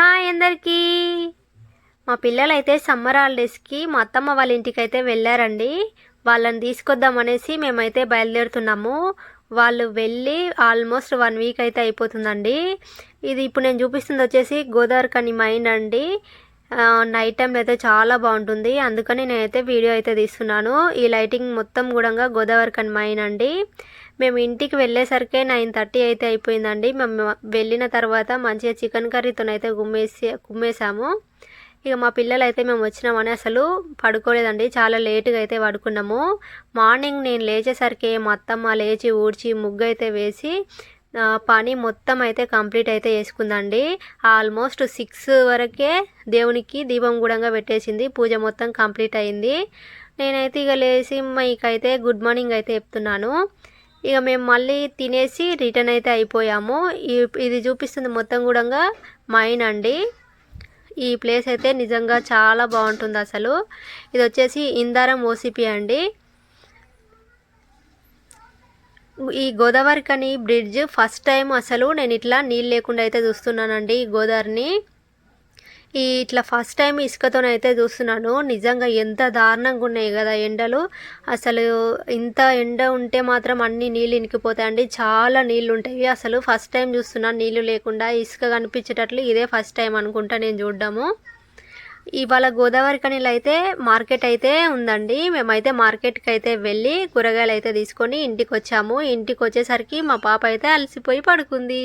Hi అందరికీ. మా పిల్లలైతే సమ్మర్ హాలిడేస్కి మా అత్తమ్మ వాళ్ళ ఇంటికి అయితే వెళ్ళారండి. వాళ్ళని తీసుకొద్దామనేసి మేమైతే బయలుదేరుతున్నాము. వాళ్ళు వెళ్ళి ఆల్మోస్ట్ వన్ వీక్ అయితే అయిపోతుందండి. ఇది ఇప్పుడు నేను చూపిస్తుంది వచ్చేసి గోదావరి కని మైండ్ అండి నైట్ టైంలో అయితే చాలా బాగుంటుంది. అందుకని నేనైతే వీడియో అయితే తీస్తున్నాను. ఈ లైటింగ్ మొత్తం కూడా గోదావరి కని మైన్ అండి. మేము ఇంటికి వెళ్ళేసరికి నైన్ థర్టీ అయితే అయిపోయిందండి. మేము వెళ్ళిన తర్వాత మంచిగా చికెన్ కర్రీతోనైతే గుమ్మేసి గుమ్మేసాము ఇక మా పిల్లలు అయితే మేము వచ్చినామని అసలు పడుకోలేదండి. చాలా లేటుగా అయితే పడుకున్నాము. మార్నింగ్ నేను లేచేసరికి మా అత్తమ్మ లేచి ఊడ్చి ముగ్గు అయితే వేసి పని మొత్తం అయితే కంప్లీట్ అయితే చేసుకుందండి. ఆల్మోస్ట్ సిక్స్ వరకే దేవునికి దీపం కూడా పెట్టేసింది. పూజ మొత్తం కంప్లీట్ అయింది. నేనైతే ఇక లేచి మీకైతే గుడ్ మార్నింగ్ అయితే చెప్తున్నాను. ఇక మేము మళ్ళీ తినేసి రిటర్న్ అయితే అయిపోయాము. ఇది చూపిస్తుంది మొత్తం కూడా మైన్ అండి. ఈ ప్లేస్ అయితే నిజంగా చాలా బాగుంటుంది అసలు. ఇది వచ్చేసి ఇందారం ఓసిపి అండి. ఈ గోదావరి కని బ్రిడ్జ్ ఫస్ట్ టైం అసలు నేను ఇట్లా నీళ్ళు లేకుండా అయితే చూస్తున్నానండి ఈ గోదావరిని. ఈ ఇట్లా ఫస్ట్ టైం ఇసుకతోనైతే చూస్తున్నాను. నిజంగా ఎంత దారుణంగా ఉన్నాయి కదా ఎండలు. అసలు ఇంత ఎండ ఉంటే మాత్రం అన్ని నీళ్ళు ఇనికిపోతాయండి. చాలా నీళ్ళు ఉంటాయి. అసలు ఫస్ట్ టైం చూస్తున్నాను నీళ్ళు లేకుండా ఇసుక కనిపించేటట్లు ఇదే ఫస్ట్ టైం అనుకుంటా నేను చూడడము. ఇవాళ గోదావరి కనిలో అయితే మార్కెట్ అయితే ఉందండి. మేమైతే మార్కెట్కి అయితే వెళ్ళి కూరగాయలు అయితే తీసుకొని ఇంటికి వచ్చాము ఇంటికి వచ్చేసరికి మా పాప అయితే అలసిపోయి పడుకుంది.